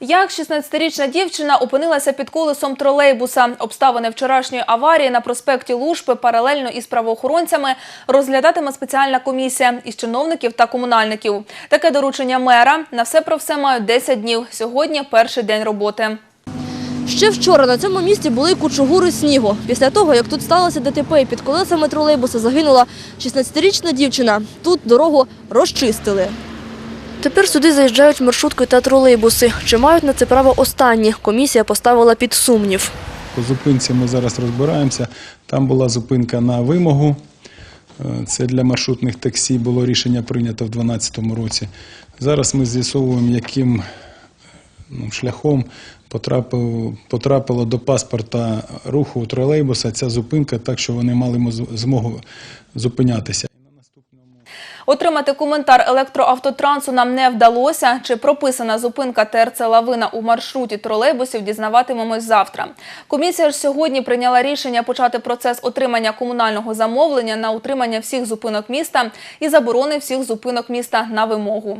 Як 16-річна дівчина опинилася під колесом тролейбуса? Обставини вчорашньої аварії на проспекті Лушпи паралельно із правоохоронцями розглядатиме спеціальна комісія із чиновників та комунальників. Таке доручення мера. На все про все мають 10 днів. Сьогодні перший день роботи. Ще вчора на цьому місці були кучугури снігу. Після того, як тут сталося ДТП і під колесами тролейбуса загинула 16-річна дівчина, тут дорогу розчистили. Тепер сюди заїжджають маршрутки та тролейбуси. Чи мають на це право останні? Комісія поставила під сумнів. По зупинці ми зараз розбираємося. Там була зупинка на вимогу. Е, Це для маршрутних таксі було рішення прийнято в 2012 році. Зараз ми з'ясовуємо, яким ну, шляхом потрапив, потрапило до паспорта руху тролейбуса ця зупинка, так що вони мали змогу зупинятися. Отримати коментар електроавтотрансу нам не вдалося. Чи прописана зупинка ТРЦ «Лавина» у маршруті тролейбусів, дізнаватимемось завтра. Комісія ж сьогодні прийняла рішення почати процес отримання комунального замовлення на утримання всіх зупинок міста і заборони всіх зупинок міста на вимогу.